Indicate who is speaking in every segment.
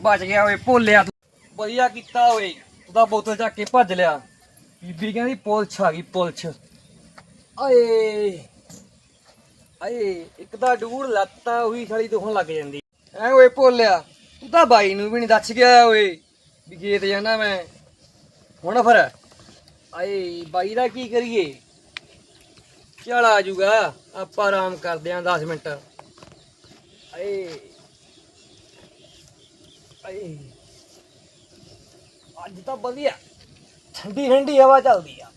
Speaker 1: ਬਚ ਗਿਆ ਓਏ, ਭੋਲਿਆ ਤੂੰ। ਵਧੀਆ ਕੀਤਾ ਓਏ, ਉਹਦਾ ਬੋਤਲ ਚੱਕ ਕੇ ਭੱਜ ਲਿਆ। ਬੀਬੀ ਕਹਿੰਦੀ ਪੁਲਛ ਆ ਗਈ ਪੁਲਛ ਓਏ ਆਏ, ਇੱਕ ਤਾਂ ਡੂੜ ਲੱਤਾਂ ਉਹੀ ਸਾਲੀ ਦੁਖਣ ਲੱਗ ਜਾਂਦੀ। ਐ ਓਏ ਭੋਲਿਆ, ਤੂੰ ਤਾਂ ਬਾਈ ਨੂੰ ਵੀ ਨਹੀਂ ਦੱਸ ਗਿਆ ਓਏ, ਵੀ ਗੇਤ ਜਾਣਾ ਮੈਂ। ਹੁਣ ਫਿਰ, ਆਏ, ਬਾਈ ਦਾ ਕੀ ਕਰੀਏ? ਚਲ ਆ ਜੂਗਾ, ਆਪਾਂ ਆਰਾਮ ਕਰਦੇ ਆਂ 10 ਮਿੰਟ। ਆਏ। ਆਏ ਅੱਜ ਤਾਂ ਵਧੀਆ। ਠੰਡੀ ਠੰਡੀ ਹਵਾ ਚੱਲਦੀ ਆ।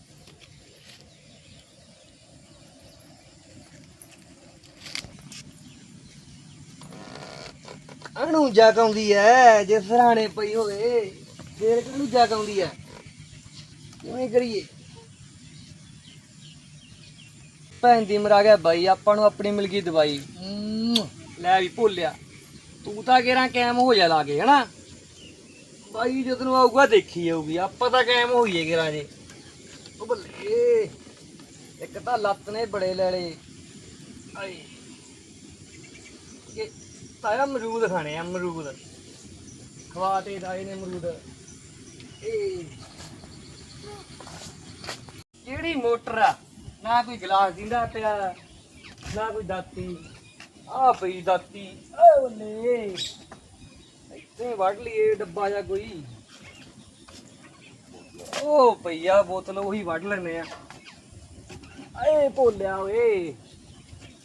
Speaker 1: ਅਣੂ ਜਗ ਆਉਂਦੀ ਐ, ਜੇ ਸਰਾਣੇ ਪਈ ਹੋਵੇ, ਫੇਰ ਕਿਹਨੂੰ ਜਗ ਆਉਂਦੀ ਐ? ਕਿਵੇਂ ਕਰੀਏ? ਭੈਣ ਦੀ ਮਰਾ ਗਿਆ ਬਾਈ, ਆਪਾਂ ਨੂੰ ਆਪਣੀ ਮਿਲ ਗਈ ਦਵਾਈ। ਲੈ ਵੀ ਭੁੱਲਿਆ। ਤੂੰ ਤਾਂ ਕਿਹੜਾ ਕਾਇਮ ਹੋ ਜਾ ਲਾਗੇ ਹਨਾ? ਬਾਈ, ਜਦੋਂ ਨੂੰ ਆਊਗਾ ਦੇਖੀ ਜਾਊਗੀ, ਆਪਾਂ ਤਾਂ ਕਾਇਮ ਹੋਈਏ ਕਿਰਾਂ ਜੇ। ਉਹ ਬੱਲੇ, ਇੱਕ ਤਾਂ ਲੱਤ ਨੇ ਬੜੇ ਲੈ ਲਏ। ਆਏ। ਇਹ ਤਾਇਆ ਅਮਰੂਦ ਖਾਣੇ ਆ, ਅਮਰੂਦ। ਖਵਾ ਤੇ ਦਾਏ ਨੇ ਅਮਰੂਦ। ਇਹ ਕਿਹੜੀ ਮੋਟਰ ਆ? ਨਾ ਕੋਈ ਗਲਾਸ ਦਿੰਦਾ ਪਿਆ, ਨਾ ਕੋਈ ਦਾਤੀ। ਆ ਪਈ ਦਾਤੀ, ਓਏ ਇੱਥੇ ਵੱਢ ਲਈਏ ਡੱਬਾ ਜਾਂ ਕੋਈ। ਉਹ ਪਈਆ ਬੋਤਲ ਉਹੀ ਵੱਢ ਲੈਨੇ ਆ। ਏ ਭੋਲਿਆ ਓਏ,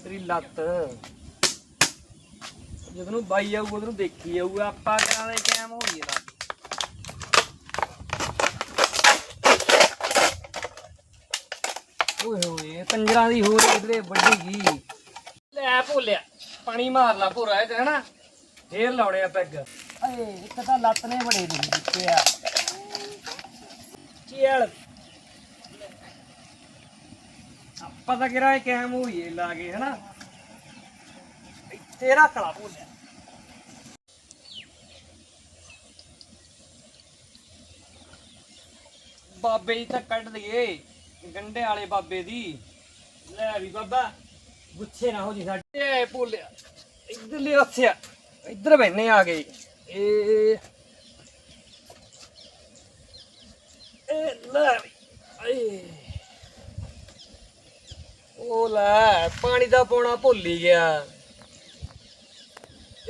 Speaker 1: ਤੇਰੀ ਲੱਤ। ਜਦੋਂ ਨੂੰ ਬਾਈ ਆਊਗਾ, ਉਦੋਂ ਦੇਖੀ ਜਾਊਗਾ ਆਪਾਂ ਕਰਾਂਗੇ ਕੈਮ ਹੋਈਏ ਨਾ ਓਏ ਹੋਏ ਕੰਜਰਾਂ ਦੀ ਹੋਰ ਇਧਰੇ ਵੱਡੀ ਗਈ ਲੈ ਭੋਲਿਆ। ਪਾਣੀ ਮਾਰ ਲਾ ਭੋਰਾ ਇਹ ਹਨਾ? ਫੇਰ ਲਾਉਣੇ ਆ ਪੈਗ। ਏ ਇੱਕ ਤਾਂ ਲੱਤ ਨੇ ਬੜੇ ਦੇ ਦਿੱਤੇ ਆ। ਚੇਲ ਆਪਾਂ ਤਾਂ ਕਿਹੜਾ ਇਹ ਕੈਮ ਹੋਈਏ ਲਾ ਕੇ ਹਨਾ? ਤੇਰਾ ਕਲਾ ਭੋਲਿਆ। ਬਾਬੇ ਦੀ ਤਾਂ ਕੱਢ ਦਈਏ ਗੰਡੇ ਵਾਲੇ ਬਾਬੇ ਦੀ। ਲੈ ਵੀ ਬਾਬਾ। ਗੁੱਛੇ ਨਾ ਹੋ ਜੀ ਸਾਡੇ। ਏ ਭੁੱਲਿਆ। ਇੱਧਰਲੇ ਹੱਥਿਆ ਇੱਧਰ ਬੈਨੇ ਆ ਗਏ ਇਹ ਇਹ ਲੈ ਆਏ। ਉਹ ਲੈ, ਪਾਣੀ ਦਾ ਪਾਉਣਾ ਭੁੱਲ ਹੀ ਗਿਆ।